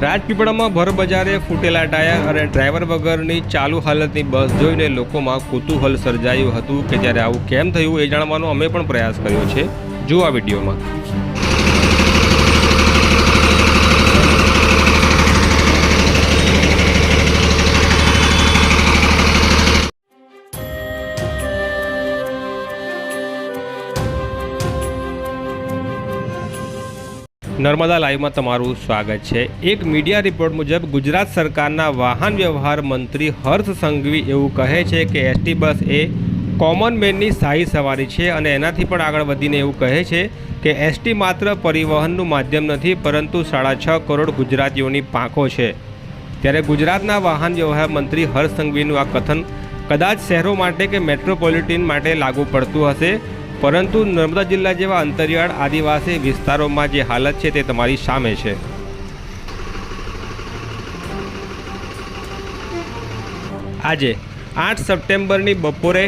રાજપીપળામાં ભર બજારે ફૂટેલા ટાયર અને ડ્રાઈવર વગરની ચાલુ હાલતની બસ જોઈને લોકોમાં કુતૂહલ સર્જાયું હતું કે જ્યારે આવું કેમ થયું એ જાણવાનો અમે પણ પ્રયાસ કર્યો છે. જુઓ આ વિડીયોમાં. નર્મદા લાઈવમાં તમારું સ્વાગત છે. એક મીડિયા રિપોર્ટ મુજબ ગુજરાત સરકારના વાહન વ્યવહાર મંત્રી હર્ષ સંઘવી એવું કહે છે કે એસટી બસ એ કોમન મેનની શાહી સવારી છે અને એનાથી પણ આગળ વધીને એવું કહે છે કે એસટી માત્ર પરિવહનનું માધ્યમ નથી, પરંતુ સાડા છ કરોડ ગુજરાતીઓની પાંખો છે. ત્યારે ગુજરાતના વાહન વ્યવહાર મંત્રી હર્ષ સંઘવીનું આ કથન કદાચ શહેરો માટે કે મેટ્રોપોલિટન માટે લાગુ પડતું હશે. પરંતુ નર્મદા જિલ્લા જેવા અંતરિયાળ આદિવાસી વિસ્તારોમાં જે હાલત છે તે તમારી સામે છે. આજે આઠ સપ્ટેમ્બરની બપોરે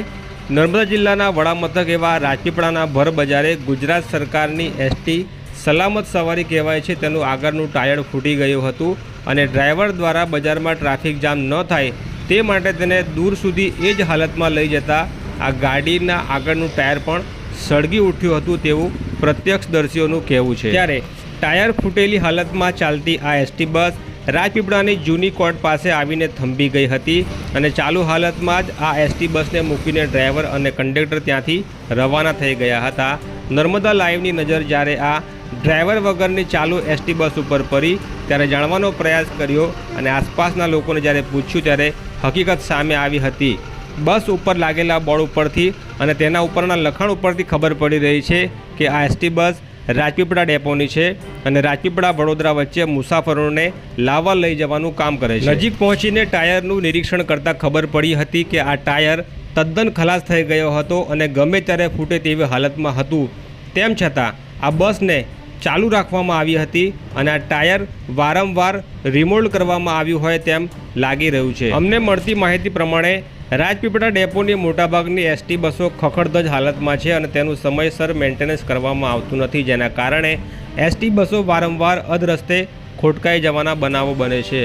નર્મદા જિલ્લાના વડામથક એવા રાજપીપળાના ભર બજારે ગુજરાત સરકારની એસટી સલામત સવારી કહેવાય છે તેનું આગળનું ટાયર ફૂટી ગયું હતું અને ડ્રાઈવર દ્વારા બજારમાં ટ્રાફિક જામ ન થાય તે માટે તેને દૂર સુધી એ જ હાલતમાં લઈ જતા આ ગાડીના આગળનું ટાયર પણ સળગી ઉઠ્યું હતું તેવું પ્રત્યક્ષદર્શીઓનું કહેવું છે. ત્યારે ટાયર ફૂટેલી હાલતમાં ચાલતી આ એસટી બસ રાજપીપળાની જૂની કોર્ટ પાસે આવીને થંભી ગઈ હતી અને ચાલુ હાલતમાં જ આ એસટી બસને મૂકીને ડ્રાઈવર અને કંડક્ટર ત્યાંથી રવાના થઈ ગયા હતા. નર્મદા લાઈવની નજર જ્યારે આ ડ્રાઈવર વગરની ચાલુ એસટી બસ ઉપર પડી ત્યારે જાણવાનો પ્રયાસ કર્યો અને આસપાસના લોકોને જ્યારે પૂછ્યું ત્યારે હકીકત સામે આવી હતી. બસ ઉપર લાગેલા બોર્ડ ઉપરથી અને તેના ઉપરના લખાણ ઉપરથી ખબર પડી રહી છે કે આ એસટી બસ રાજપીપળા ડેપોની છે અને રાજપીપળા વડોદરા વચ્ચે મુસાફરોને લાવવા લઈ જવાનું કામ કરે છે. નજીક પહોંચીને ટાયરનું નિરીક્ષણ કરતાં ખબર પડી હતી કે આ ટાયર તદ્દન ખલાસ થઈ ગયો હતો અને ગમે ત્યારે ફૂટે તેવી હાલતમાં હતું. તેમ છતાં, આ બસને ચાલુ રાખવામાં આવી હતી અને આ ટાયર વારંવાર રિમોલ્ડ કરવામાં આવ્યું હોય તેમ લાગી રહ્યું છે. અમને મળતી માહિતી પ્રમાણે રાજપીપળા ડેપોની મોટાભાગની એસટી બસો ખખડધજ હાલતમાં છે અને તેનું સમયસર મેન્ટેનન્સ કરવામાં આવતું નથી, જેના કારણે એસટી બસો વારંવાર અધરસ્તે ખોટકાઈ જવાના બનાવો બને છે.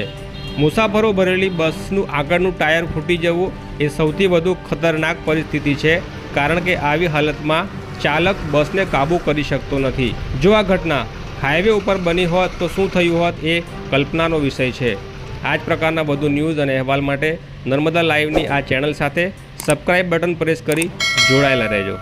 મુસાફરો ભરેલી બસનું આગળનું ટાયર ફૂટી જવું એ સૌથી વધુ ખતરનાક પરિસ્થિતિ છે, કારણ કે આવી હાલતમાં ચાલક બસને કાબૂ કરી શકતો નથી. જો આ ઘટના હાઈવે ઉપર બની હોત તો શું થયું હોત એ કલ્પનાનો વિષય છે. આ જ પ્રકારના વધુ ન્યૂઝ અને અહેવાલ માટે નર્મદા લાઈવની આ ચેનલ સાથે સબસ્ક્રાઈબ બટન પ્રેસ કરી જોડાયેલા રહેજો.